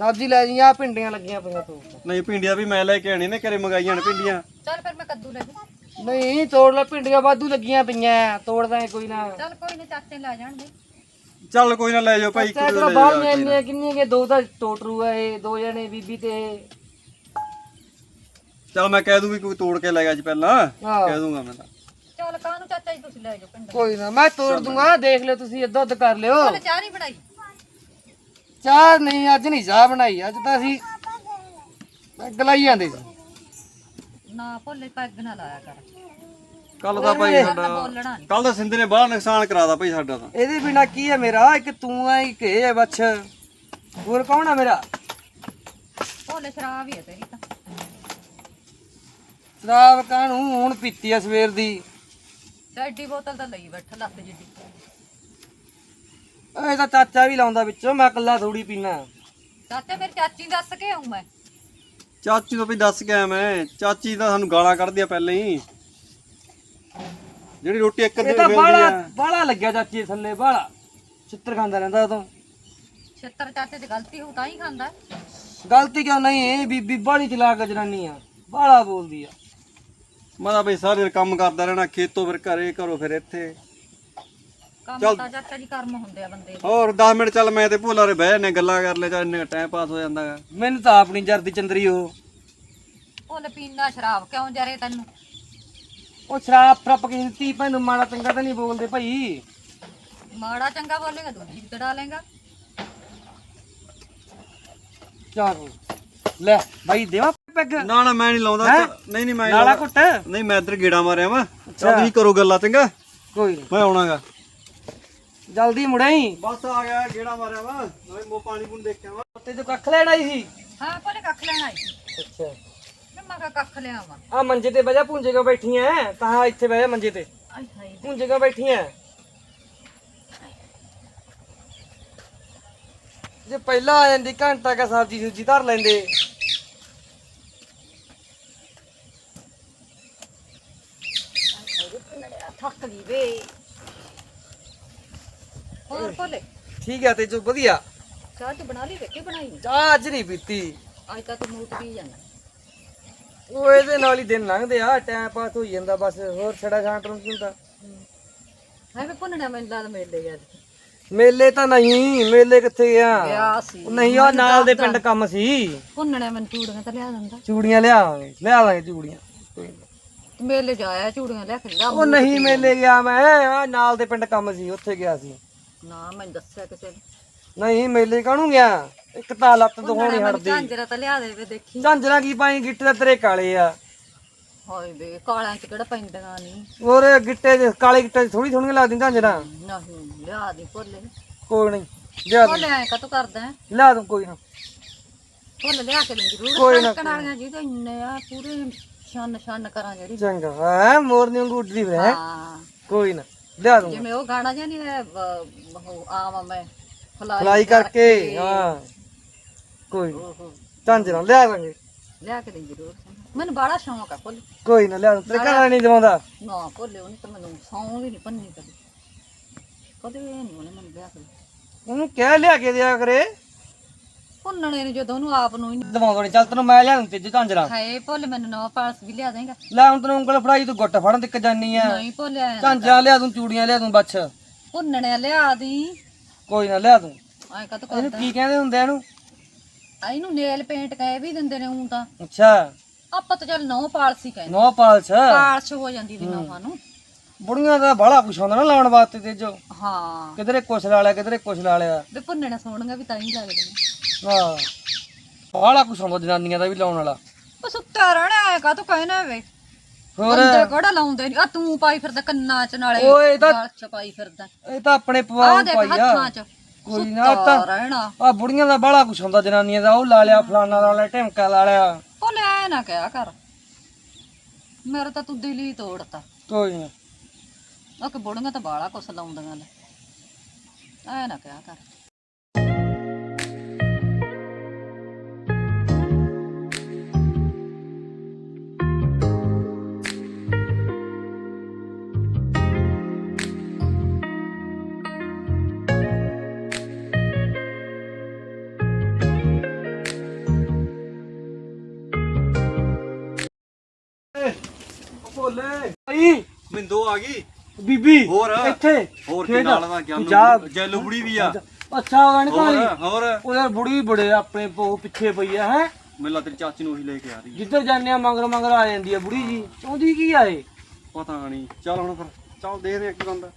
Speaker 1: ਸਬਜ਼ੀ ਲੈ ਜੀ ਆ ਭਿੰਡੀਆਂ ਲੱਗੀਆਂ ਪਈਆਂ ਤੂੰ।
Speaker 2: ਨਹੀਂ ਭਿੰਡੀਆਂ ਵੀ ਮੈਂ ਲੈ ਕੇ ਆਣੀ ਨੇ ਘਰੇ ਮੰਗਾਈਆਂ ਨੇ ਭਿੰਡੀਆਂ।
Speaker 3: ਚੱਲ ਫਿਰ ਮੈਂ ਕੱਦੂ ਲੈ ਜੂ
Speaker 1: ਨਹੀਂ ਤੋੜ ਲੈ ਭਿੰਡੀਆਂ ਵਾਧੂ ਲੱਗੀਆਂ ਪਈਆਂ। ਤੋੜ ਦਾਂਗੇ ਕੋਈ ਨਾ।
Speaker 3: ਚੱਲ ਕੋਈ ਨਾ ਚਾਚੇ ਲੈ ਜਾਣਗੇ
Speaker 2: ਚੱਲ ਕੋਈ ਨਾ ਲੈ ਜਾਓ ਭਾਈ
Speaker 1: ਤੇ ਇਧਰ ਬਾਹਰ ਇੰਨੀਆਂ ਕਿੰਨੀਆਂ ਕਿ ਦੋ ਤਾਂ ਟੋਟਰੂ ਆ ਇਹ ਦੋ ਜਣੇ ਬੀਬੀ ਤੇ ਇਹ।
Speaker 2: ਚੱਲ ਮੈਂ ਕਹਿ ਦੂੰ ਵੀ ਕੋਈ ਤੋੜ ਕੇ ਲੈ ਗਿਆ ਜੀ ਪਹਿਲਾਂ
Speaker 1: ਹਾਂ।
Speaker 2: ਕਹਿ ਦੂੰਗਾ ਮੈਂ ਤਾਂ।
Speaker 3: ਚੱਲ ਕਾਹਨੂੰ ਚਾਚਾ ਜੀ ਤੁਸੀਂ ਲੈ ਜਾਓ ਪਿੰਡ।
Speaker 1: ਕੋਈ ਨਾ ਮੈਂ ਤੋੜ ਦੂੰਗਾ ਦੇਖ ਲਿਓ ਤੁਸੀਂ ਅੱਧਾ ਅੱਧ ਕਰ ਲਿਓ।
Speaker 3: ਚੱਲ ਚਾਹ ਨਹੀਂ ਬਣਾਈ?
Speaker 1: ਚਾਹ ਨਹੀਂ ਅੱਜ ਨਹੀਂ ਚਾਹ ਬਣਾਈ ਅੱਜ ਤਾਂ ਅਸੀਂ ਗਲਾਈ ਜਾਂਦੇ ਸੀ।
Speaker 3: ਨਾ ਭੁੱਲੇ ਪੈਗ ਨਾ ਲਾਇਆ ਕਰ।
Speaker 2: ਕੱਲ ਤਾਂ ਭਾਈ ਸਾਡਾ ਕੱਲ ਤਾਂ ਸਿੰਧ ਨੇ ਬੜਾ ਨੁਕਸਾਨ ਕਰਾਦਾ ਭਾਈ ਸਾਡਾ ਤਾਂ।
Speaker 1: ਇਹਦੇ ਬਿਨਾ ਕੀ ਹੈ ਮੇਰਾ? ਇੱਕ ਤੂੰ ਆ ਇੱਕ ਇਹ ਹੈ ਬੱਛ ਹੋਰ ਕੌਣ ਆ ਮੇਰਾ?
Speaker 3: ਭੁੱਲੇ ਸ਼ਰਾਬ ਹੀ ਹੈ ਤੇਰੀ ਤਾਂ।
Speaker 1: ਸ਼ਰਾਬ ਕਾਹਨੂੰ? ਹੁਣ ਪੀਤੀ ਆ ਸਵੇਰ ਦੀ।
Speaker 3: ਐਡੀ ਬੋਤਲ ਤਾਂ ਲਈ ਬੈਠਾ ਲੱਤ ਜਿੱਡੀ।
Speaker 1: ਇਹ ਤਾਂ ਚਾਚਾ ਵੀ ਲਾਉਂਦਾ ਵਿੱਚੋਂ ਮੈਂ ਇਕੱਲਾ ਥੋੜੀ ਪੀਣਾ
Speaker 3: ਚਾਚਾ ਮੇਰੀ ਚਾਚੀ ਦੱਸ ਕੇ ਆਉਂ ਮੈਂ।
Speaker 2: ਚਾਚੀ ਤੋਂ ਵੀ ਦੱਸ ਕੇ ਆਇਆ ਮੈਂ। ਚਾਚੀ ਤਾਂ ਸਾਨੂੰ ਗਾਲਾਂ ਕੱਢਦੀ ਆ ਪਹਿਲਾਂ ਹੀ। ਜਿਹੜੀ ਰੋਟੀ ਇੱਕ ਅੱਧੀ
Speaker 1: ਇਹ ਤਾਂ
Speaker 2: ਮਿਲਦੀ
Speaker 1: ਬਾਲਾ
Speaker 2: ਆ।
Speaker 1: ਬਾਲਾ ਲੱਗਿਆ ਚਾਚੀ ਥੱਲੇ ਬਾਲਾ ਚਿੱਤਰ ਖਾਂਦਾ ਰਹਿੰਦਾ ਉਦੋਂ
Speaker 3: ਛੱਤਰ ਚਾਚੇ ਦੀ ਗਲਤੀ ਹੋ ਤਾਂ ਹੀ ਖਾਂਦਾ।
Speaker 1: ਗਲਤੀ ਕਿਉਂ ਨਹੀਂ? ਇਹ ਬੀਬੀ ਬਾਲੀ ਚਲਾਕ ਜਨਾਨੀ ਆ। ਬਾਲਾ ਬੋਲਦੀ ਆ।
Speaker 2: ਮੈਂ ਤਾਂ ਬਈ ਸਾਰੇ ਦਿਨ ਕੰਮ ਕਰਦਾ ਰਹਿਣਾ ਖੇਤੋਂ ਫਿਰ ਘਰੇ ਘਰੋਂ ਫਿਰ ਇੱਥੇ।
Speaker 3: ਕੰਮ ਤਾਂ ਚਾਚਾ ਜੀ ਕਰਮ ਹੁੰਦੇ ਆ ਬੰਦੇ ਦੇ।
Speaker 2: ਹੋਰ 10 ਮਿੰਟ ਚੱਲ ਮੈਂ ਤੇ ਭੋਲਾ ਰੇ ਬਹਿ ਜਾਂਦੇ ਗੱਲਾਂ ਕਰ ਲੈ ਜਾਂ ਇੰਨੇ ਟਾਈਮ ਪਾਸ ਹੋ ਜਾਂਦਾ ਗਾ।
Speaker 1: ਮੈਨੂੰ ਤਾਂ ਆਪਣੀ ਜਰਦੀ ਚੰਦਰੀ ਉਹ।
Speaker 3: ਭੁੱਲ ਪੀਣਾ ਸ਼ਰਾਬ ਕਿਉਂ ਜਰੇ ਤੈਨੂੰ?
Speaker 1: ਉਹ ਸ਼ਰਾਬ ਫਰਪ ਕੇ ਦਿੱਤੀ ਮੈਨੂੰ ਮਾੜਾ ਚੰਗਾ ਤਾਂ ਨਹੀਂ ਬੋਲਦੇ ਭਾਈ।
Speaker 3: ਮਾੜਾ ਚੰਗਾ ਬੋਲੇਗਾ ਦੂਜੀ ਵੀ ਤੜਾ ਲੇਗਾ
Speaker 1: ਚਲ ਲੈ ਭਾਈ ਦੇਵਾ ਪੈਗ।
Speaker 2: ਨਾ ਨਾ ਮੈਂ ਨਹੀਂ ਲਾਉਂਦਾ
Speaker 1: ਹੈਂ?
Speaker 2: ਨਹੀਂ ਨਹੀਂ ਮੈਂ ਨੀ
Speaker 1: ਨਾਲਾ
Speaker 2: ਲਾਉਂਦਾ।
Speaker 1: ਘੁੱਟ।
Speaker 2: ਨਹੀਂ ਮੈਂ ਇੱਧਰ ਗੇੜਾ ਮਾਰਿਆ ਵਾ। ਚੱਲ ਤੁਸੀਂ ਕਰੋ ਗੱਲਾਂ ਚੰਗਾ?
Speaker 1: ਕੋਈ ਨਹੀਂ
Speaker 2: ਮੈਂ ਆਉਣਾਗਾ।
Speaker 1: ਜਲਦੀ ਮੁੜਾਈ
Speaker 2: ਬਸ ਆ ਗਿਆ ਗੇੜਾ ਮਾਰਿਆ ਵਾ। ਨਾਲੇ ਮੋ ਪਾਣੀ ਪੂਣ ਦੇਖਿਆ ਵਾ।
Speaker 1: ਤੇ ਜੋ ਕੱਖ ਲੈਣ ਆਈ ਸੀ?
Speaker 3: ਹਾਂ ਭੁੱਲੇ ਕੱਖ ਲੈਣ ਆਈ
Speaker 1: ਅੱਛਾ।
Speaker 3: ਮੈਂ ਮੈਂ ਕਿਹਾ ਕੱਖ ਲਿਆਵਾਂ।
Speaker 1: ਆ ਮੰਜੇ ਤੇ ਬਜਾ ਪੁੰਜੇ ਕੋ ਬੈਠੀਆਂ ਤਾਂ ਇੱਥੇ ਬਹਿ ਜਾ ਮੰਜੇ ਤੇ।
Speaker 3: ਆਈ ਹਾਈ
Speaker 1: ਪੁੰਜੇ ਕੋ ਬੈਠੀਆਂ ਜੇ ਪਹਿਲਾਂ ਆ ਜਾਂਦੀ ਘੰਟਾ ਕਾ ਸਬਜ਼ੀ ਸੁਜੀ ਧਰ ਲੈਂਦੇ।
Speaker 3: ਥੱਕ ਗਈ ਵੇ। ਹੋਰ ਭੁੱਲੇ?
Speaker 1: ਠੀਕ ਆ ਤੇ ਜੋ ਵਧੀਆ।
Speaker 3: ਚਾਹ ਤੂੰ ਬਣਾ ਲਈ ਵੇਖੀ ਬਣਾਈ?
Speaker 1: ਚਾਹ ਅੱਜ ਨਹੀਂ ਪੀਤੀ।
Speaker 3: ਅੱਜ ਤਾਂ ਤੂੰ ਮੂਤ ਪੀ ਜਾਂਦਾ
Speaker 1: ਉਹ ਇਹਦੇ ਨਾਲ ਹੀ ਦਿਨ ਲੰਘਦੇ ਆ ਟਾਈਮ ਪਾਸ ਹੋਈ ਜਾਂਦਾ ਬਸ ਹੋਰ ਛੜਾ ਛਾਂਟ ਨੂੰ ਕੀ ਹੁੰਦਾ?
Speaker 3: ਹੈ ਮੈਂ ਭੁੰਨਣਾ ਮੈਨੂੰ ਲੱਗਦਾ ਮੇਲੇ ਗਿਆ
Speaker 1: ਮੇਲੇ ਤਾਂ ਨਹੀਂ ਮੇਲੇ ਕਿੱਥੇ ਗਿਆ?
Speaker 3: ਗਿਆ ਸੀ।
Speaker 1: ਨਹੀਂ ਉਹ ਨਾਲ ਦੇ ਪਿੰਡ ਕੰਮ ਸੀ।
Speaker 3: ਭੁੰਨਣਾ ਮੈਨੂੰ ਚੂੜੀਆਂ ਤਾਂ ਲਿਆ ਦਿੰਦਾ।
Speaker 1: ਚੂੜੀਆਂ ਲਿਆਵਾਂਗੇ ਲਿਆਵਾਂਗੇ ਚੂੜੀਆਂ। ਕੋਈ ਨਾ।
Speaker 3: ਤੂੰ ਮੇਲੇ ਜਾਇਆ ਚੂੜੀਆਂ ਲੈ ਕੇ ਲਿਆ
Speaker 1: ਉਹ ਨਹੀਂ ਮੇਲੇ ਗਿਆ ਮੈਂ ਆ ਨਾਲ ਦੇ ਪਿੰਡ ਕੰਮ ਸੀ ਉੱਥੇ ਗਿਆ ਸੀ।
Speaker 3: ਨਾ ਮੈਨੂੰ ਦੱਸਿਆ ਕਿਸੇ ਨੇ।
Speaker 1: ਨਹੀਂ ਮੇਲੇ ਕਾਹਨੂੰ ਗਿਆ? ਇੱਕ ਤਾਂ ਲੱਤ ਦੋਹਾਂ ਨਹੀਂ ਹਟਦੀ।
Speaker 3: ਝਾਂਜਰਾ ਤਾਂ ਲਿਆ ਦੇ ਵੇ ਦੇਖੀ।
Speaker 1: ਝਾਂਜਰਾਂ ਕੀ ਪਾਈ ਗਿੱਟੇ ਦਾ ਤੇਰੇ ਕਾਲੇ ਆ।
Speaker 3: ਹੋਏ ਵੇ ਕਾਲਿਆਂ ਚ ਕਿਹੜਾ ਪੈਂਦੀਆਂ ਨਹੀਂ
Speaker 1: ਹੋਰ ਗਿੱਟੇ ਦੇ ਕਾਲੇ ਗਿੱਟੇ ਥੋੜੀ ਥੋੜੀਆਂ ਲੱਗਦੀਆਂ ਝਾਂਜਰਾਂ।
Speaker 3: ਨਹੀਂ ਲਿਆ ਦੀ ਭੋਲੇ।
Speaker 1: ਕੋਈ ਨਹੀਂ ਲਿਆ ਦੂੰ।
Speaker 3: ਭੋਲੇ ਐ ਕਾ ਕਰਦਾ ਹੈ
Speaker 1: ਲਿਆ ਦੂੰ ਕੋਈ ਨਾ।
Speaker 3: ਭੋਲੇ ਲਿਆ ਕੇ ਦੇ ਜ਼ਰੂਰ
Speaker 1: ਕੋਈ ਨਾ,
Speaker 3: ਕਣਾਲੀਆਂ ਜੀ ਤੇ ਇੰਨੇ ਆ ਪੂਰੇ ਛੰਨ ਛੰਨ ਕਰਾਂ ਜਿਹੜੀ।
Speaker 1: ਚੰਗਾ ਹੈ ਮੋਰਨੀ ਵਾਂਗੂ ਉੱਡਦੀ ਫਿਰ ਹੈਂ?
Speaker 3: ਹਾਂ।
Speaker 1: ਕੋਈ ਨਾ ਲਿਆ ਦੂੰ।
Speaker 3: ਜਿਵੇਂ ਉਹ ਗਾਣਾ ਜਿਹਾ ਨਹੀਂ ਹੈ ਉਹ ਆਵਾਂ ਮੈਂ
Speaker 1: ਫਲਾਈ ਕਰਕੇ। ਹਾਂ। ਕੋਈ ਨੀ। ਝਾਂਜਰਾਂ ਲਿਆ ਦਾਂਗੇ
Speaker 3: ਲਿਆ ਕੇ ਦੇ ਜ਼ਰੂਰ। ਮੈਨੂੰ ਬੜਾ ਸ਼ੌਂਕ ਆ ਭੋਲੇ।
Speaker 1: ਕੋਈ ਨਾ ਲਿਆ ਦੂੰ ਤੇਰੇ ਘਰ ਵਾਲਾ ਨਹੀਂ ਦਵਾਉਂਦਾ
Speaker 3: ਨਾ ਭੋਲੇ ਉਹਨੇ ਤਾਂ ਮੈਨੂੰ ਸੌਂ ਵੀ ਨਹੀਂ ਪੰਨੀ ਕਦੇ। ਕਦੇ ਨਹੀਂ ਉਹਨੇ ਮੈਨੂੰ ਲਿਆ ਕੇ
Speaker 1: ਉਹਨੂੰ ਕਹਿ ਲਿਆ ਕੇ ਦਿਆ ਕਰੇ।
Speaker 3: ਭੁੰਨਣੇ ਨੂੰ ਜਦੋਂ ਉਹਨੂੰ ਆਪ ਨੂੰ ਹੀ ਨਹੀਂ
Speaker 1: ਦਵਾਉਂਦਾ ਨਹੀਂ ਚੱਲ ਤੈਨੂੰ ਮੈਂ ਲਿਆ ਦੂੰ ਤੇਜੇ ਝਾਂਜਰਾਂ
Speaker 3: ਹਾਏ ਭੋਲੇ ਮੈਨੂੰ ਨਵਾਂ ਪਾਲਸ ਵੀ ਲਿਆ ਦੇਗਾ।
Speaker 1: ਲੈ ਹੁਣ ਤੈਨੂੰ ਉਂਗਲ ਫੜਾਈ ਤੂੰ ਗੁੱਟ ਫੜਨ ਤੱਕ ਜਾਨੀ ਆ।
Speaker 3: ਨਹੀਂ ਭੋਲੇ ਐਂ ਨਾ।
Speaker 1: ਝਾਂਜਰਾਂ ਲਿਆ ਦੂੰ ਚੂੜੀਆਂ ਲਿਆ ਦੂੰ ਬੱਛ
Speaker 3: ਭੁੰਨਣੇ ਲਿਆ ਦੀ।
Speaker 1: ਕੋਈ ਨਾ ਲਿਆ ਦੂੰ।
Speaker 3: ਐ ਕਾ
Speaker 1: ਇਹਨੂੰ
Speaker 3: ਕਰਦਾ?
Speaker 1: ਕੀ ਕਹਿੰਦੇ ਹੁੰਦੇ ਆ ਇਹਨੂੰ?
Speaker 3: ਆ ਇਹਨੂੰ ਨੇਲ ਪੇਂਟ ਕਹੇ ਵੀ ਦਿੰਦੇ ਨੇ ਉਂ ਤਾਂ।
Speaker 1: ਅੱਛਾ।
Speaker 3: ਆਪਾਂ ਤਾਂ ਚੱਲ ਨੌ ਪਾਲਸੀ ਕਹਿੰਦੇ
Speaker 1: ਨੋ ਪਾਲਸ।
Speaker 3: ਪਾਲਸ਼ ਹੋ ਜਾਂਦੀ ਦੀ ਨੌਹਾਂ ਨੂੰ।
Speaker 1: ਬੁੜੀਆਂ ਦਾ ਬਾਹਲਾ ਕੁਛ ਹੁੰਦਾ ਨਾ ਲਾਉਣ ਵਾਸਤੇ ਤੇਜੋ
Speaker 3: ਹਾਂ।
Speaker 1: ਕਿਧਰੇ ਕੁਛ ਲਾ ਲਿਆ ਕਿਧਰੇ ਕੁਛ ਲਾ ਲਿਆ।
Speaker 3: ਤੇ ਭੁੰਨਣੇ ਸੋਹਣੀਆਂ ਵੀ ਤਾਂ ਹੀ ਲੱਗਦੇ ਨੇ
Speaker 1: ਹਾਂ। ਬਾਹਲਾ ਕੁਛ ਹੁੰਦਾ ਜਨਾਨੀਆਂ ਦਾ ਵੀ ਲਾਉਣ ਵਾਲਾ।
Speaker 3: ਉਹ ਸੁੱਤਾ ਰਹਿਣਾ ਐ ਕਾ ਤੂੰ ਕਹਿਣਾ ਵੇ?
Speaker 1: ਹੋਰ?
Speaker 3: ਬੰਦੇ ਕਿਹੜਾ ਲਾਉਂਦੇ ਨਹੀਂ ਆ ਤੂੰ ਪਾਈ ਫਿਰਦਾ ਕੰਨਾਂ ਚ ਨਾਲੇ।
Speaker 1: ਓਏ ਇਹ ਤਾਂ-
Speaker 3: ਗਲ ਚ ਪਾਈ ਫਿਰਦਾ।
Speaker 1: ਇਹ ਤਾਂ ਆਪਣੇ
Speaker 3: ਆ
Speaker 1: ਪਵਾਉ
Speaker 3: ਦੇਖ
Speaker 1: ਪਾਈ ਆ।
Speaker 3: ਹੱਥਾਂ ਚ।
Speaker 1: ਕੋਈ ਨਾ ਤਾਂ
Speaker 3: ਰਹਿਣਾ।
Speaker 1: ਆ ਬੁੜੀਆਂ ਦਾ ਬਾਹਲਾ ਕੁਛ ਹੁੰਦਾ ਜਨਾਨੀਆਂ ਦਾ ਉਹ ਲਾ ਲਿਆ ਫਲਾਨਾ ਲਾ ਲਿਆ ਢਿਮਕਾ ਲਾ ਲਿਆ।
Speaker 3: ਭੋਲੇ ਐ ਨਾ ਕਿਹਾ ਕਰ। ਮੇਰਾ ਤਾਂ ਤੂੰ ਦਿਲ ਹੀ ਤੋੜਤਾ।
Speaker 1: ਕੋਈ ਨਾ।
Speaker 3: ਉਹ ਕਿ ਬੁੜੀਆਂ ਤਾਂ ਬਾਲਾ ਕੁਛ ਲਾਉਂਦੀਆਂ ਲੈ ਐ ਨਾ ਕਿਹਾ ਕਰ।
Speaker 2: ਮਿੰਦੋ ਆ ਗਈ।
Speaker 1: ਬੀਬੀ
Speaker 2: ਹੋਰ?
Speaker 1: ਇੱਥੇ।
Speaker 2: ਹੋਰ ਕੀ
Speaker 1: ਖੇਡ।
Speaker 2: ਨਾਲ ਦਾ ਕਿਆ
Speaker 1: ਜਾ।
Speaker 2: ਜੈਲੂ ਬੁੜੀ ਵੀ ਆ।
Speaker 1: ਅੱਛਾ ਉਹ ਗਣ
Speaker 2: ਹੋਰ
Speaker 1: ਕਾਲੀ
Speaker 2: ਹੋਰ।
Speaker 1: ਉਹ ਯਾਰ ਬੁੜੀ ਬੜੇ ਆਪਣੇ ਪੋ ਪਿੱਛੇ ਪਈ ਆ ਹੈ?
Speaker 2: ਮੇਲਾ ਤੇਰੀ ਚਾਚੀ ਨੂੰ ਉਹੀ ਲੈ ਕੇ ਆ ਰਹੀ
Speaker 1: ਜਿੱਧਰ ਜਾਂਦੇ ਆ ਮੰਗਰ ਮੰਗਰ ਆ ਜਾਂਦੀ ਆ ਬੁੜੀ ਜੀ। ਚਾਹੁੰਦੀ ਕੀ ਆਏ
Speaker 2: ਪਤਾ ਨਹੀਂ ਚੱਲ ਹੁਣ ਫਿਰ। ਚੱਲ ਦੇ ਦੇ ਇੱਕ ਬੰਦਾ